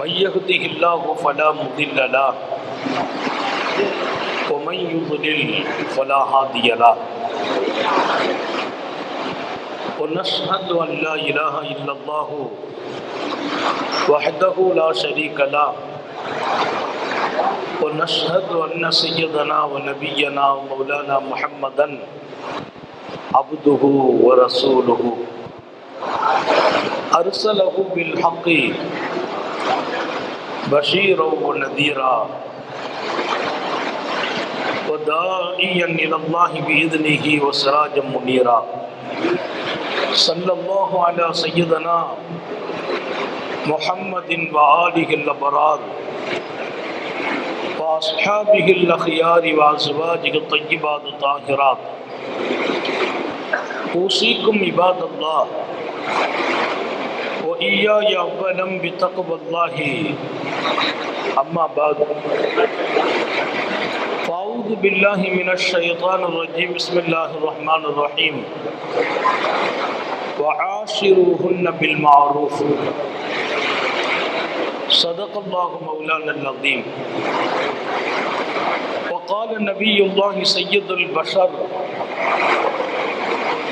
من يهده الله فلا مضل له ومن يضلل فلا هادي له ونشهد أن لا إله إلا الله وحده لا شريك له ونشهد أن سيدنا ونبينا ومولانا محمدا عبده ورسوله. أرسله بالحق بشيرا ونذيرا. وداعيا إلى الله بإذنه وسراجا منيرا. صلى الله على سيدنا محمد وآله الأبرار وأصحابه الأخيار وأزواجه الطيبات الطاهرات. أوصيكم عباد الله وإياي أولا بتقوى الله. أما بعد فأعوذ بالله من الشيطان الرجيم. بسم الله الرحمن الرحيم. وعاشروهن بالمعروف. صدق الله مولانا العظيم. وقال نبي الله سيد البشر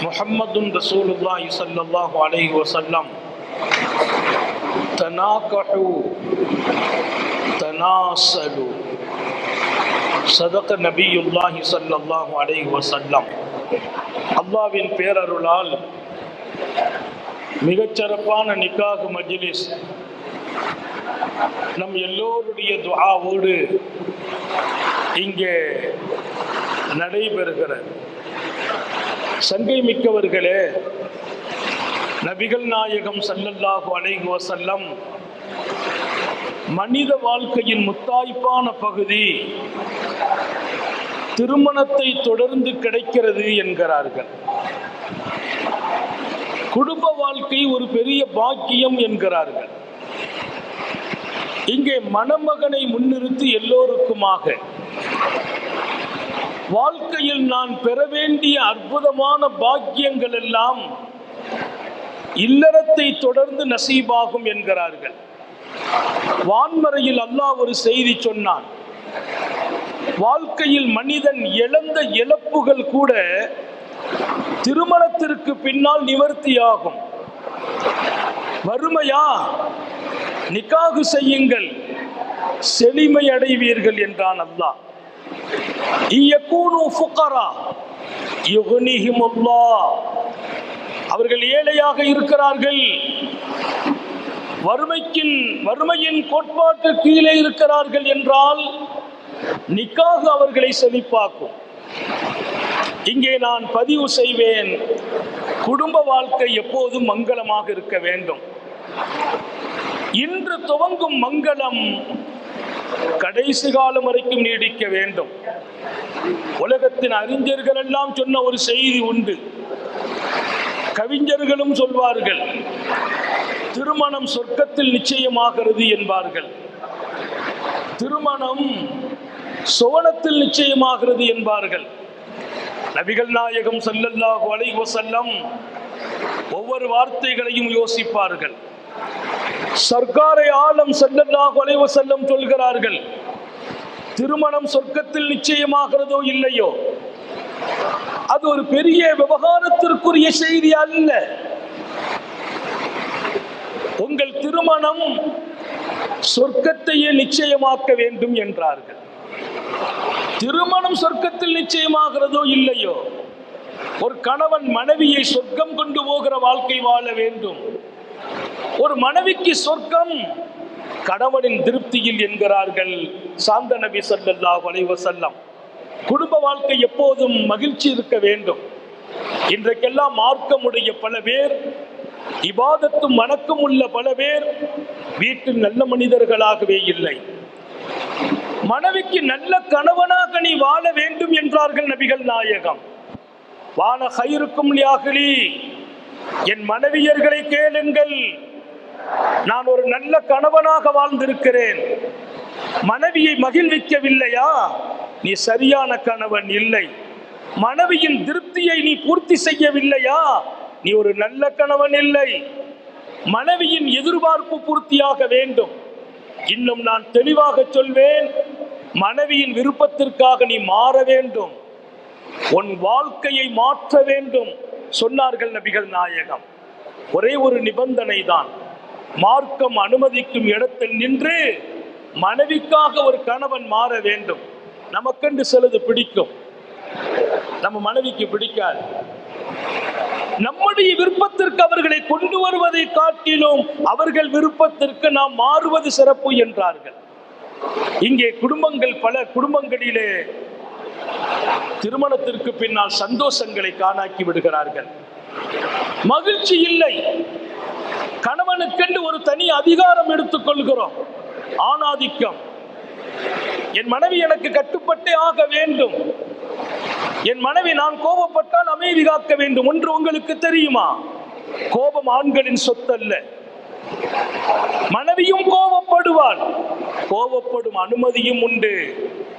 محمد رسول الله صلى الله عليه وسلم تناكحوا تناسلوا صدق نبي الله صلى الله عليه وسلم அல்லாவின் பேரருளால் மிகச்சிறப்பான நிக்காக மஜ்லிஸ் நம் எல்லோருடைய துஆவோடு இங்கே நடைபெறுகிறது சங்கை மிக்கவர்களே நபிகள் நாயகம் சல்லல்லாஹு அலைஹி வசல்லம் மனித வாழ்க்கையின் முத்தாய்ப்பான பகுதி திருமணத்தை தொடர்ந்து கிடைக்கிறது என்கிறார்கள். குடும்ப வாழ்க்கை ஒரு பெரிய பாக்கியம் என்கிறார்கள். இங்கே மணமகனை முன்னிறுத்தி எல்லோருக்குமாக வாழ்க்கையில் நான் பெற வேண்டிய அற்புதமான பாக்கியங்கள் எல்லாம் இல்லறத்தை தொடர்ந்து நசீபாகும் என்கிறார்கள். வான்மறையில் அல்லாஹ் ஒரு செய்தி சொன்னான். வாழ்க்கையில் மனிதன் இழந்த இழப்புகள் கூட திருமணத்திற்கு பின்னால் நிவர்த்தியாகும். வறுமையா? நிக்காகு செய்யுங்கள். செழிமை அடைவீர்கள் என்றான் அல்லாஹ். இயக்கூனு ஃபுகரா. யுக்னிஹிமுல்லாஹ் அவர்கள் ஏழையாக இருக்கிறார்கள். வறுமைக்கின் வறுமையின் கோட்பாட்டு கீழே இருக்கிறார்கள் என்றால் நிக்காக அவர்களை செழிப்பாக்கும். இங்கே நான் பதிவு செய்வேன் குடும்ப வாழ்க்கை எப்போதும் மங்களமாக இருக்க வேண்டும். இன்று துவங்கும் மங்களம் கடைசி காலம் வரைக்கும் நீடிக்க வேண்டும். உலகத்தின் அறிஞர்கள் எல்லாம் சொன்ன ஒரு செய்தி உண்டு. கவிஞர்களும் சொல்வார்கள் திருமணம் சொர்க்கத்தில் நிச்சயமாகிறது என்பார்கள். திருமணம் சோனத்தில் நிச்சயமாகிறது என்பார்கள். நபிகள் நாயகம் சல்லல்லாஹு அலைஹி ஒவ்வொரு வார்த்தைகளையும் யோசிப்பார்கள். சர்க்காரை ஆலம் சல்லல்லாஹு அலைஹி சொல்கிறார்கள் திருமணம் சொர்க்கத்தில் நிச்சயமாகிறதோ இல்லையோ? அது ஒரு பெரிய விவகாரத்திற்குரிய செய்தி அல்ல. உங்கள் திருமணம் சொர்க்கத்தையே நிச்சயமாக்க வேண்டும் என்றார்கள். திருமணம் சொர்க்கத்தில் நிச்சயமாகிறதோ இல்லையோ? ஒரு கணவன் மனைவியை சொர்க்கம் கொண்டு போகிற வாழ்க்கை வாழ வேண்டும். ஒரு மனைவிக்கு சொர்க்கம் கணவனின் திருப்தியில் என்கிறார்கள். சாந்த நபி ஸல்லல்லாஹு வலைவசல்லம் செல்லம் குடும்ப வாழ்க்கை எப்போதும் மகிழ்ச்சி இருக்க வேண்டும். இன்றைக்கெல்லாம் மார்க்கமுடைய பல பேர் இபாதத்தும் வணக்கம் உள்ள பல பேர் வீட்டில் நல்ல மனிதர்களாகவே இல்லை. மனைவிக்கு நல்ல கணவனாக நீ வாழ வேண்டும் என்றார்கள் நபிகள் நாயகம். வாழ கயிறுக்கும் லியாகிலி என் மனைவியர்களை கேளுங்கள். நான் ஒரு நல்ல கணவனாக வாழ்ந்திருக்கிறேன். மனைவியை மகிழ்விக்கவில்லையா? நீ சரியான கணவன் இல்லை. மனைவியின் திருப்தியை நீ பூர்த்தி செய்யவில்லையா? நீ ஒரு நல்ல கணவன் இல்லை. மனைவியின் எதிர்பார்ப்பு பூர்த்தியாக வேண்டும். இன்னும் நான் தெளிவாக சொல்வேன் மனைவியின் விருப்பத்திற்காக நீ மாற வேண்டும். உன் வாழ்க்கையை மாற்ற வேண்டும் சொன்னார்கள் நபிகள் நாயகம். ஒரே ஒரு நிபந்தனை தான் மார்க்கம் அனுமதிக்கும் இடத்தில் நின்று மனைவிக்காக ஒரு கணவன் மாற வேண்டும். நமக்கென்று சிலது பிடிக்கும். நம்ம மனைவிக்கு பிடிக்காது. நம்முடைய விருப்பத்திற்கு அவர்களை கொண்டு வருவதை காட்டிலும் அவர்கள் விருப்பத்திற்கு நாம் மாறுவது சிறப்பு என்றார்கள். இங்கே குடும்பங்கள் பல குடும்பங்களிலே திருமணத்திற்கு பின்னால் சந்தோஷங்களை காணாக்கி விடுகிறார்கள். மகிழ்ச்சி இல்லை. கணவனுக்கென்று ஒரு தனி அதிகாரம் எடுத்துக் கொள்கிறோம். ஆணாதிக்கம். என் மனைவி எனக்கு கட்டுப்பட்டே ஆக வேண்டும். என் மனைவி நான் கோபப்பட்டால் அமைதி காக்க வேண்டும் ஒன்று உங்களுக்கு தெரியுமா? கோபம் ஆண்களின் சொத்தல்ல. மனைவியும் கோபப்படுவாள். கோபப்படும் அனுமதியும் உண்டு.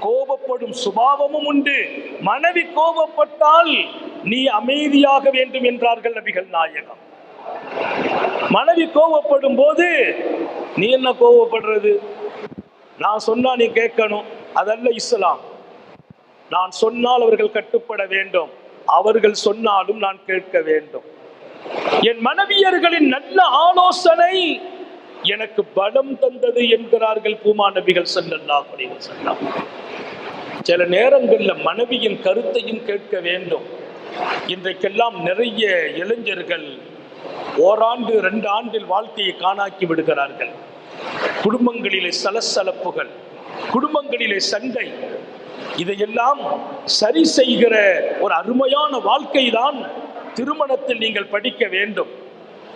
கோபப்படும் சுபாவமும் உண்டு. மனைவி கோபப்பட்டால் நீ அமைதியாக வேண்டும் என்றார்கள் நபிகள் நாயகம். மனைவி கோபப்படும் போது நீ என்ன கோபப்படுறது? நான் சொன்னால் நீ கேட்கணும். அதல்ல இஸ்லாம். நான் சொன்னால் அவர்கள் கட்டுப்பட வேண்டும். அவர்கள் சொன்னாலும் நான் கேட்க வேண்டும். என் மனைவியர்களின் நல்ல ஆலோசனை எனக்கு பலம் தந்தது என்கிறார்கள் பூமா நபிகள் செல்லல்லா அலைஹி சில நேரங்களில் மனைவியின் கருத்தையும் கேட்க வேண்டும். இன்றைக்கெல்லாம் நிறைய இளைஞர்கள் ஓராண்டு ரெண்டு ஆண்டில் வாழ்க்கையை காணாக்கி விடுகிறார்கள். குடும்பங்களிலே சலசலப்புகள் குடும்பங்களிலே சண்டை இதையெல்லாம் சரி செய்கிற ஒரு அருமையான வாழ்க்கை தான் திருமணத்தில் நீங்கள் படிக்க வேண்டும்.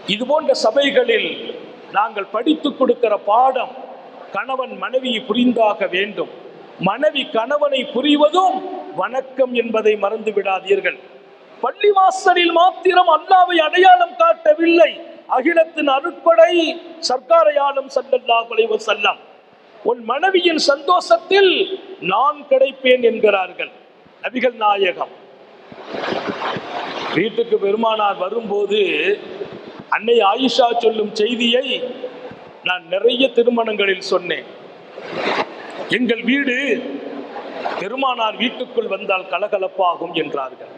இது போன்ற சபைகளில் நாங்கள் படித்துக் கொடுக்கிற பாடம் கணவன் மனைவியை புரிந்தாக வேண்டும். மனைவி கணவனை புரிவதும் வணக்கம் என்பதை மறந்து விடாதீர்கள். பள்ளிவாசலில் மாத்திரம் அல்லாவை அடையாளம் காட்டவில்லை. அகிலத்தின் அருட்படை சர்க்காரையாலும் சல்லல்லா குலைவு செல்லம் உன் மனைவியின் சந்தோஷத்தில் நான் கிடைப்பேன் என்கிறார்கள். நபிகள் நாயகம். வீட்டுக்கு பெருமானார் வரும்போது அன்னை ஆயிஷா சொல்லும் செய்தியை நான் நிறைய திருமணங்களில் சொன்னேன். எங்கள் வீடு பெருமானார் வீட்டுக்குள் வந்தால் கலகலப்பாகும் என்றார்கள்.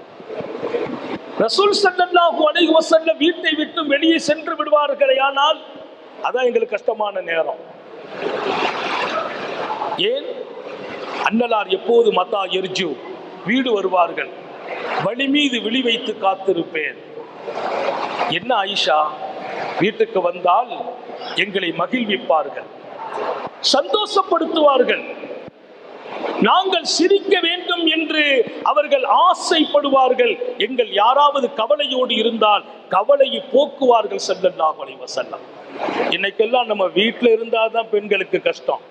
ரசூல் ஸல்லல்லாஹு அலைஹி வஸல்லம் வீட்டை விட்டு வெளியே சென்று விடுவார்களே ஆனால் அதான் எங்களுக்கு கஷ்டமான நேரம். ஏன்? அன்னலார் எப்போது மத்தா எர்ஜு வீடு வருவார்கள். வழி மீது விழி வைத்து காத்திருப்பேன். என்ன ஆயிஷா? வீட்டுக்கு வந்தால் எங்களை மகிழ்விப்பார்கள் சந்தோஷப்படுத்துவார்கள். நாங்கள் சிரிக்க வேண்டும் என்று அவர்கள் ஆசைப்படுவார்கள். எங்கள் யாராவது கவலையோடு இருந்தால் கவலையை போக்குவார்கள் செல்லல்லா அலைஹி வஸல்லம். இன்னைக்கெல்லாம் நம்ம வீட்டில் இருந்தால் தான் பெண்களுக்கு கஷ்டம்.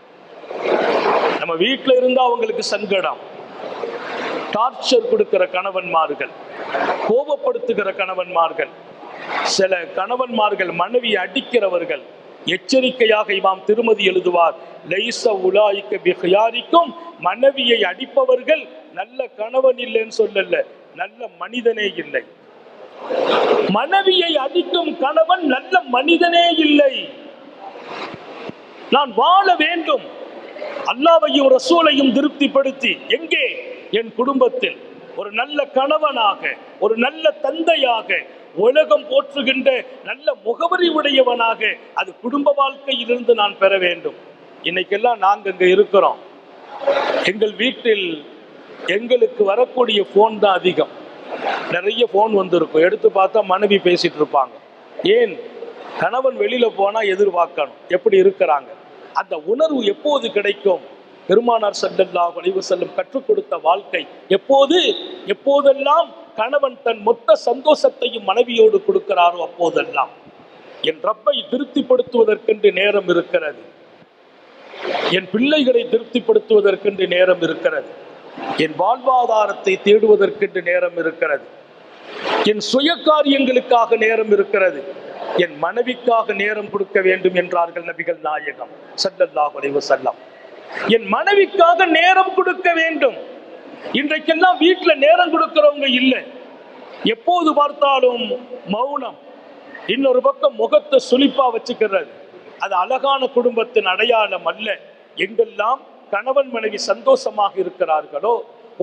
நம்ம வீட்டில் இருந்தால் அவங்களுக்கு சங்கடம். டார்ச்சர் கொடுக்கிற கணவன்மார்கள் கோபப்படுத்துகிற கணவன்மார்கள் சில கணவன்மார்கள் மனைவி அடிக்கிறவர்கள் எச்சரிக்கையாக இமாம் திருமதி எழுதுவார் லைச உலாய்க்க பிஹயாரிக்கும் மனைவியை அடிப்பவர்கள் நல்ல கணவன் இல்லைன்னு சொல்லல நல்ல மனிதனே இல்லை. மனைவியை அடிக்கும் கணவன் நல்ல மனிதனே இல்லை. நான் வாழ வேண்டும். அல்லாவையும் ரசூலையும் திருப்திப்படுத்தி எங்கே? என் குடும்பத்தில். ஒரு நல்ல கணவனாக ஒரு நல்ல தந்தையாக உலகம் போற்றுகின்ற நல்ல முகவரி உடையவனாக அது குடும்ப வாழ்க்கையிலிருந்து நான் பெற வேண்டும். இன்னைக்கெல்லாம் நாங்கள் இங்கே இருக்கிறோம். எங்கள் வீட்டில் எங்களுக்கு வரக்கூடிய ஃபோன் தான் அதிகம். நிறைய ஃபோன் வந்திருக்கும். எடுத்து பார்த்தா மனைவி பேசிட்டு இருப்பாங்க. ஏன்? கணவன் வெளியில போனா எதிர்பார்க்கணும். எப்படி இருக்கிறாங்க? அந்த உணர்வு எப்போது கிடைக்கும்? பெருமானார் ஸல்லல்லாஹு வலிவு செல்லும் கற்றுக் கொடுத்த வாழ்க்கை எப்போது? எப்போதெல்லாம் கணவன் தன் மொத்த சந்தோஷத்தையும் மனைவியோடு கொடுக்கிறாரோ அப்போதெல்லாம். என் ரப்பை திருப்திப்படுத்துவதற்கென்று நேரம் இருக்கிறது. என் பிள்ளைகளை திருப்திப்படுத்துவதற்கென்று நேரம் இருக்கிறது. என் வாழ்வாதாரத்தை தேடுவதற்கென்று நேரம் இருக்கிறது. என் சுய காரியங்களுக்காக நேரம் இருக்கிறது. என் மனைவிக்காக நேரம் கொடுக்க வேண்டும் என்றார்கள் நபிகள் நாயகம் சல்லல்லாஹ் செல்லம் என் மனைவிக்காக நேரம் கொடுக்க வேண்டும். இன்றைக்கெல்லாம் வீட்டில் நேரம் கொடுக்கிறவங்க இல்லை. எப்போது பார்த்தாலும் மௌனம். இன்னொரு பக்கம் முகத்தை சுழிப்பா வச்சுக்கிறது. அது அழகான குடும்பத்தின் அடையாளம் அல்ல. எங்கெல்லாம் கணவன் மனைவி சந்தோஷமாக இருக்கிறார்களோ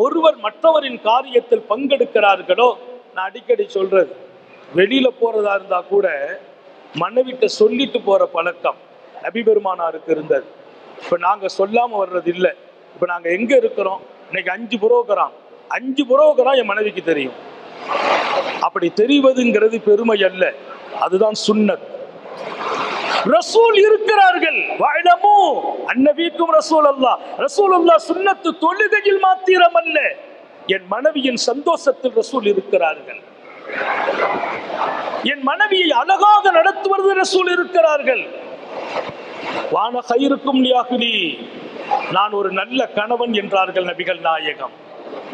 ஒருவர் மற்றவரின் காரியத்தில் பங்கெடுக்கிறார்களோ நான் அடிக்கடி சொல்றது வெளியில போறதா இருந்தா கூட மனைவிட்ட சொல்லிட்டு போற பழக்கம் நபி பெருமானாருக்கு இருந்தது. இப்ப நாங்க சொல்லாம வர்றது இல்லை. இப்ப நாங்க எங்க இருக்கிறோம்? இன்னைக்கு அஞ்சு புரோகிராம் அஞ்சு புரோகிராம் என் மனைவிக்கு தெரியும். அப்படி தெரிவதுங்கிறது பெருமை அல்ல. அதுதான் சுண்ணத். ரசூல் இருக்கிறார்கள். வாழமோ அன்னபீக்கும் ரசூல் அல்லா ரசூல் அல்லா சுன்னத்து தொழுகையில் மாத்திரம் அல்ல என் மனைவியின் சந்தோஷத்தில் ரசூல் இருக்கிறார்கள். என் மனைவியை அழகாக நடத்துவது ரசூல் இருக்கிறார்கள். வான கயிறுக்கும் லியாகுலி நான் ஒரு நல்ல கணவன் என்றார்கள் நபிகள் நாயகம்.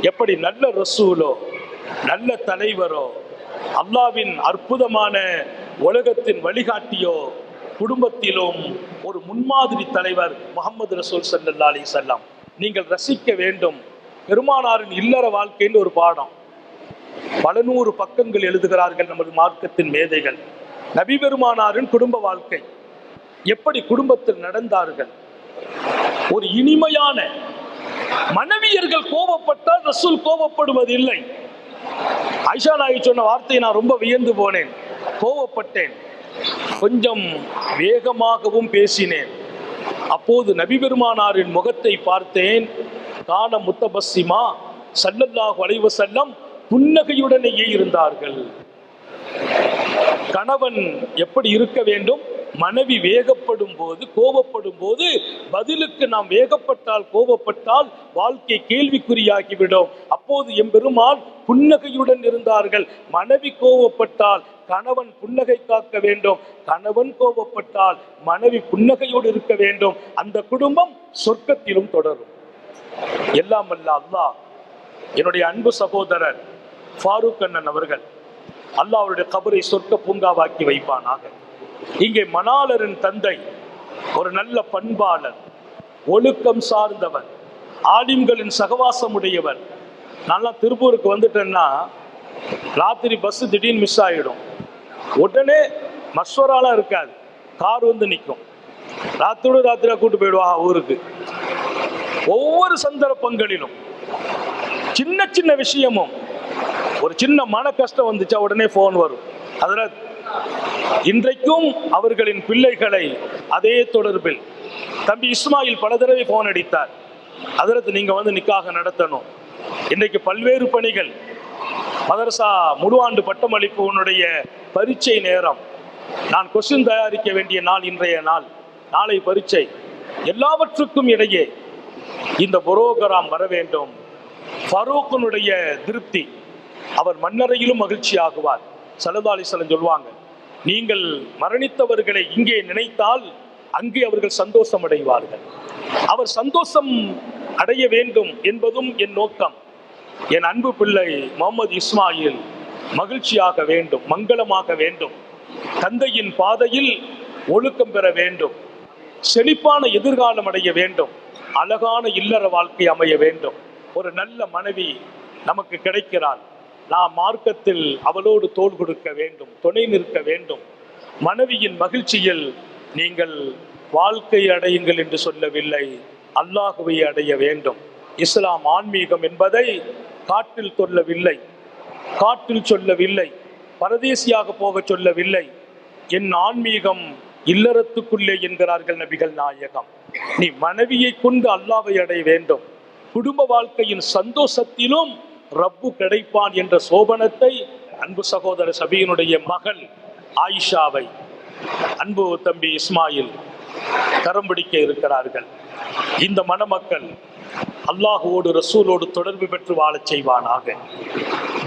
எப்படி நல்ல ரசூலோ நல்ல தலைவரோ அல்லாவின் அற்புதமான உலகத்தின் வழிகாட்டியோ குடும்பத்திலும் ஒரு முன்மாதிரி தலைவர் முகமது ரசூல் சல்லா அலி செல்லம் நீங்கள் ரசிக்க வேண்டும். பெருமானாரின் இல்லற வாழ்க்கைன்னு ஒரு பாடம். பல நூறு பக்கங்கள் எழுதுகிறார்கள் நமது மார்க்கத்தின் மேதைகள். நபி பெருமானாரின் குடும்ப வாழ்க்கை. எப்படி குடும்பத்தில் நடந்தார்கள்? ஒரு இனிமையான மனைவியர்கள் கோபப்பட்டால் ரசூல் கோபப்படுவதில்லை. ஐஷா நாயி சொன்ன வார்த்தையை நான் ரொம்ப வியந்து போனேன். கோவப்பட்டேன் கொஞ்சம் வேகமாகவும் பேசினேன். அப்போது நபி பெருமானாரின் முகத்தை பார்த்தேன். காண முத்தபஸ்ஸிமா சல்லல்லாஹு அலைவ செல்லம் புன்னகையுடனேயே இருந்தார்கள். கணவன் எப்படி இருக்க வேண்டும்? மனைவி வேகப்படும் போது கோபப்படும் போது பதிலுக்கு நாம் வேகப்பட்டால் கோபப்பட்டால் வாழ்க்கை கேள்விக்குறியாகிவிடும். அப்போது எம்பெருமாள் புன்னகையுடன் இருந்தார்கள். மனைவி கோபப்பட்டால் கணவன் புன்னகை காக்க வேண்டும். கணவன் கோபப்பட்டால் மனைவி புன்னகையோடு இருக்க வேண்டும். அந்த குடும்பம் சொர்க்கத்திலும் தொடரும். எல்லாம் அல்ல அல்லாஹ் என்னுடைய அன்பு சகோதரர் ஃபாரூக் அண்ணன் அவர்கள் அல்லாஹ் அவருடைய கபரை சொர்க்க பூங்காவாக்கி வைப்பானாக. இங்கே மணாலரின் தந்தை ஒரு நல்ல பண்பாளர் ஒழுக்கம் சார்ந்தவர் ஆலிம்களின் சகவாசம் உடையவர் நல்லா திருப்பூருக்கு வந்துட்டேன்னா ராத்திரி பஸ் திடீர்னு மிஸ் ஆகிடும் உடனே மஸ்வராலாம் இருக்காது கார் வந்து நிற்கும் ராத்திரோடு ராத்திரியாக கூட்டு போயிடுவா ஊருக்கு. ஒவ்வொரு சந்தர்ப்பங்களிலும் சின்ன சின்ன விஷயமும் ஒரு சின்ன மன கஷ்டம் வந்துச்சா உடனே ஃபோன் வரும். அதில் இன்றைக்கும் அவர்களின் பிள்ளைகளை அதே தொடர்பில் தம்பி இஸ்மாயில் பல தடவை ஃபோன் அடித்தார். அதற்கு நீங்க வந்து நிக்காக நடத்தணும். இன்றைக்கு பல்வேறு பணிகள். மதரசா முழுஆண்டு பட்டமளிப்புனுடைய பரீட்சை நேரம். நான் கொஸ்டின் தயாரிக்க வேண்டிய நாள் இன்றைய நாள். நாளை பரீட்சை. எல்லாவற்றுக்கும் இடையே இந்த புரோகிராம் வர வேண்டும். ஃபரூக்கனுடைய திருப்தி. அவர் மன்னரையிலும் மகிழ்ச்சி ஆகுவார் சலதாலிசலன் சொல்லுவாங்க நீங்கள் மரணித்தவர்களை இங்கே நினைத்தால் அங்கே அவர்கள் சந்தோஷம் அடைவார்கள் அவர் சந்தோஷம் அடைய வேண்டும் என்பதும் என் நோக்கம். என் அன்பு பிள்ளை முகமது இஸ்மாயில் மகிழ்ச்சியாக வேண்டும் மங்களமாக வேண்டும். தந்தையின் பாதையில் ஒழுக்கம் பெற வேண்டும். செழிப்பான எதிர்காலம் அடைய வேண்டும். அழகான இல்லற வாழ்க்கை அமைய வேண்டும். ஒரு நல்ல மனைவி நமக்கு கிடைக்கிறாள். நாம் மார்க்கத்தில் அவளோடு தோல் கொடுக்க வேண்டும் துணை நிற்க வேண்டும். மனைவியின் மகிழ்ச்சியில் நீங்கள் வாழ்க்கை அடையுங்கள் என்று சொல்லவில்லை. அல்லாஹுவை அடைய வேண்டும். இஸ்லாம் ஆன்மீகம் என்பதை காட்டில் சொல்லவில்லை. காட்டில் சொல்லவில்லை. பரதேசியாக போக சொல்லவில்லை. என் ஆன்மீகம் இல்லறத்துக்குள்ளே என்கிறார்கள் நபிகள் நாயகம். நீ மனைவியை கொண்டு அல்லாவை அடைய வேண்டும். குடும்ப வாழ்க்கையின் சந்தோஷத்திலும் ரப்பு கிடைப்பான் என்ற சோபனத்தை அன்பு சகோதர சபியினுடைய மகள் ஆயிஷாவை அன்பு தம்பி இஸ்மாயில் கரம் பிடிக்க இருக்கிறார்கள். இந்த மணமக்கள் அல்லாஹுவோடு ரசூலோடு தொடர்பு பெற்று வாழச் செய்வானாக.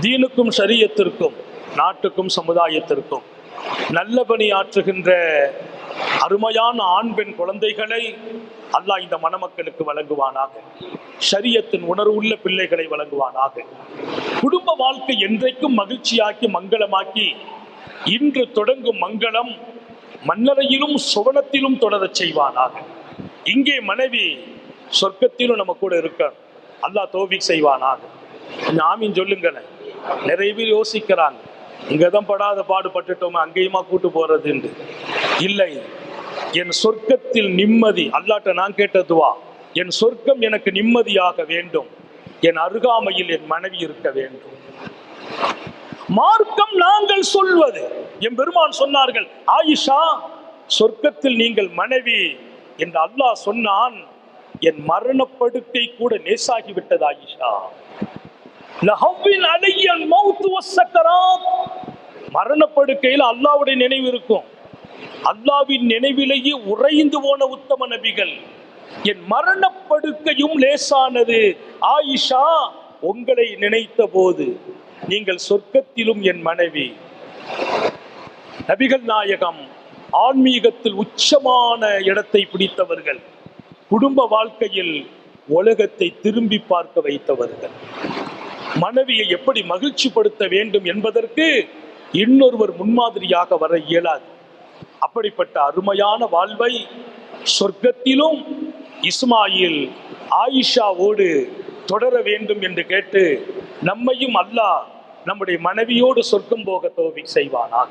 தீனுக்கும் சரியத்திற்கும் நாட்டுக்கும் சமுதாயத்திற்கும் நல்ல பணி ஆற்றுகின்ற அருமையான ஆண் பெண் குழந்தைகளை அல்லாஹ் இந்த மணமக்களுக்கு வழங்குவானாக. ஷரியத்தின் உணர்வுள்ள பிள்ளைகளை வழங்குவானாக. குடும்ப வாழ்க்கை என்றைக்கும் மகிழ்ச்சியாக்கி மங்களமாக்கி இன்று தொடங்கும் மங்களம் மன்னரையிலும் சுவனத்திலும் தொடரச் செய்வானாக. இங்கே மனைவி சொர்க்கத்திலும் நம்ம கூட இருக்க அல்லாஹ் தோபிக் செய்வானாக. கொஞ்சம் ஆமீன் சொல்லுங்களேன். நிறைய பேர் யோசிக்கிறாங்க. இங்கதான் படாத பாடுபட்டுட்டோமே அங்கேயுமா கூட்டு போறதுண்டு இல்லை. என் சொர்க்கத்தில் நிம்மதி. அல்லாட்ட நான் கேட்டதுவா என் சொர்க்கம் எனக்கு நிம்மதியாக வேண்டும். என் அருகாமையில் என் மனைவி இருக்க வேண்டும். மார்க்கம் நாங்கள் சொல்வது. என் பெருமான் சொன்னார்கள் ஆயிஷா சொர்க்கத்தில் நீங்கள் மனைவி என்று அல்லாஹ் சொன்னான். என் மரணப்படுக்கை கூட நேசாகி விட்டது ஆயிஷா. லஹவ்வின் மரணப்படுக்கையில் அல்லாவுடைய நினைவு இருக்கும். அல்லாவின் நினைவிலேயே உறைந்து போன உத்தம நபிகள். என் மரணப்படுக்கையும் லேசானது. ஆயிஷா உங்களை நினைத்த போது நீங்கள் சொர்க்கத்திலும் என் மனைவி. நபிகள் நாயகம் ஆன்மீகத்தில் உச்சமான இடத்தை பிடித்தவர்கள். குடும்ப வாழ்க்கையில் உலகத்தை திரும்பி பார்க்க வைத்தவர்கள். மனைவியை எப்படி மகிழ்ச்சிப்படுத்த வேண்டும் என்பதற்கு இன்னொருவர் முன்மாதிரியாக வர இயலாது. அப்படிப்பட்ட அருமையான வாழ்வை சொர்க்கத்திலும் இஸ்மாயில் ஆயிஷாவோடு தொடர வேண்டும் என்று கேட்டு நம்மையும் அல்லாஹ் நம்முடைய மனைவியோடு சொர்க்கம் போக தோவி செய்வானாக.